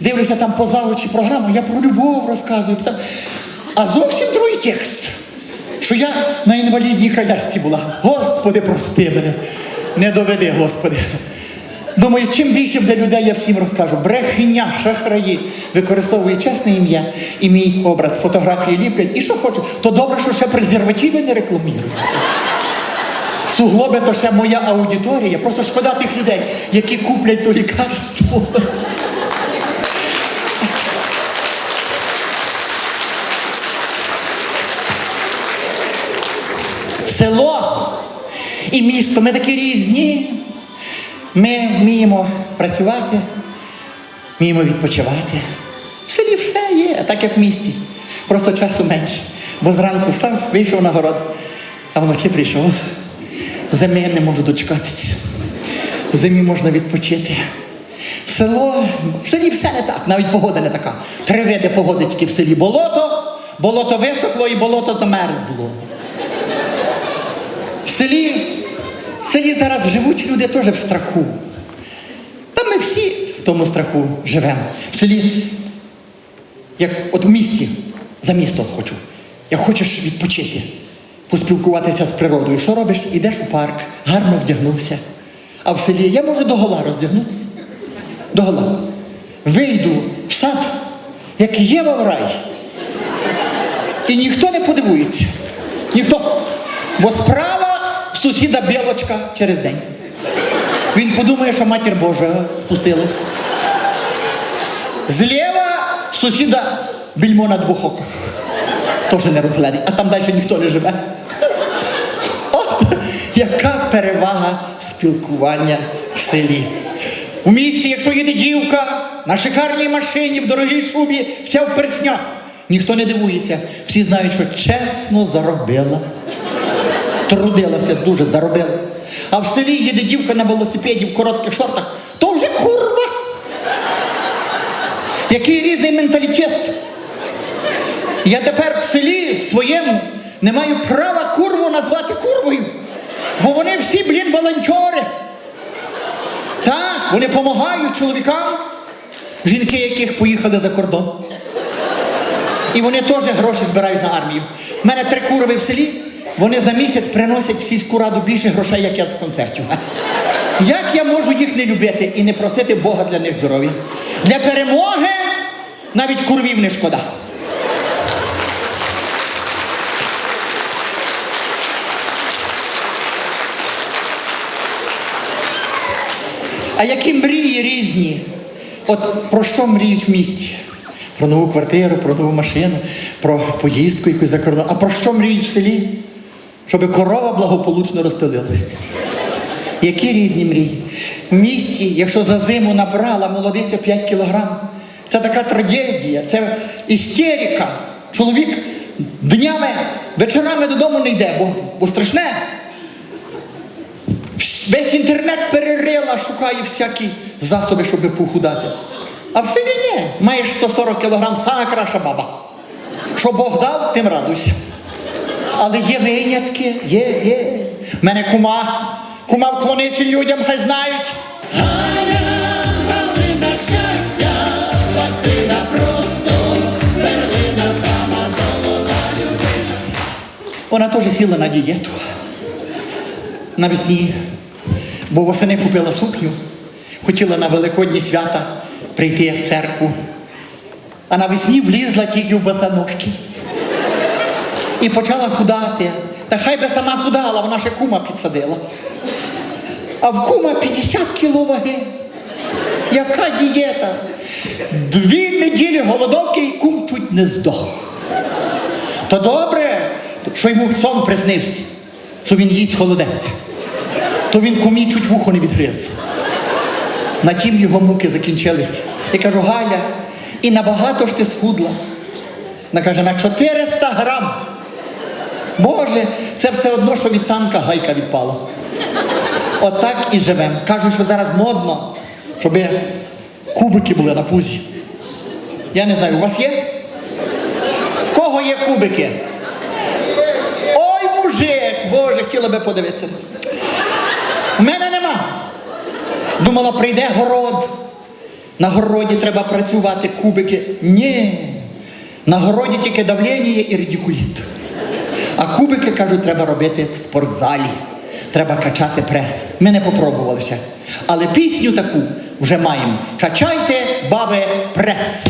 дивлюся там поза очі програму, я про любов розказую. А зовсім другий текст. Що я на інвалідній колясці була. Господи, прости мене. Не доведи, Господи. Думаю, чим більше буде людей, я всім розкажу. Брехня, шахраї використовує чесне ім'я і мій образ, фотографії ліплять. І що хочуть, то добре, що ще презервативи не рекламують. Суглоби то ще моя аудиторія. Просто шкода тих людей, які куплять то лікарство. Село і місто. Ми такі різні. Ми вміємо працювати, вміємо відпочивати. В селі все є, так як в місті. Просто часу менше. Бо зранку встав, вийшов на город, а вночі прийшов. Зими не можу дочекатися. В зимі можна відпочити. Село, в селі все не так, навіть погода не така. Три види погоди тільки в селі. Болото, болото висохло і болото замерзло. В селі, в селі зараз живуть люди теж в страху. Та ми всі в тому страху живемо. В селі, як от в місті, за місто хочу. Як хочеш відпочити, поспілкуватися з природою, що робиш? Ідеш у парк, гарно вдягнувся. А в селі я можу догола роздягнутися. Догола. Вийду в сад, як Єва в рай. І ніхто не подивується. Ніхто. Бо справа сусіда білочка через день. Він подумає, що матір Божа спустилась. Зліва сусіда більмо на двох оках. Теж не розглядить, а там далі ніхто не живе. От яка перевага спілкування в селі. У місті, якщо їде дівка на шикарній машині, в дорогій шубі, вся в перснях. Ніхто не дивується. Всі знають, що чесно заробила. Трудилася дуже, заробила. А в селі їде дівка на велосипеді в коротких шортах, то вже курва. Який різний менталітет. Я тепер в селі своєму не маю права курву назвати курвою. Бо вони всі, блін, волонтери. Так, вони допомагають чоловікам, жінки, яких поїхали за кордон. І вони теж гроші збирають на армію. У мене три курови в селі, вони за місяць приносять в сільську раду більше грошей, як я з концертів. Як я можу їх не любити і не просити Бога для них здоров'я? Для перемоги навіть курвів не шкода. А які мрії різні? От про що мріють в місті? Про нову квартиру, про нову машину, про поїздку якусь за кордон. А про що мріють в селі? Щоб корова благополучно розстелилась. Які різні мрії? В місті, якщо за зиму набрала молодиця 5 кілограм, це така трагедія, це істерика. Чоловік днями, вечорами додому не йде, бо, бо страшне. Весь інтернет перерила, шукає всякі засоби, щоб похудати. А в селі ні. Маєш 140 кілограм, сама краща баба. Що Бог дав, тим радуйся. Але є винятки, є, є. В мене кума, кума вклониться людям, хай знають. Вона теж сіла на дієту. Навесні. Бо восени купила сукню, хотіла на Великодні свята прийти в церкву. А навесні влізла тільки в босоножки. І почала худати. Та хай би сама худала, вона ще кума підсадила. А в кума 50 кіло ваги. Яка дієта? Дві неділі голодовки і кум чуть не здох. То добре, що йому сон приснився, що він їсть холодець. То він кумі чуть вухо не відгриз. На тім його муки закінчилися. Я кажу, Галя, і набагато ж ти схудла. Вона каже, на 400 грам. Боже, це все одно, що від танка гайка відпала. Отак і живемо. Кажуть, що зараз модно, щоб кубики були на пузі. Я не знаю, у вас є? В кого є кубики? Ой, мужик! Боже, хотіла би подивитися. У мене нема. Думала, прийде город. На городі треба працювати кубики. Ні. На городі тільки давлення і редикуліт. А кубики, кажуть, треба робити в спортзалі. Треба качати прес. Ми не попробували ще. Але пісню таку вже маємо. Качайте, баби, прес.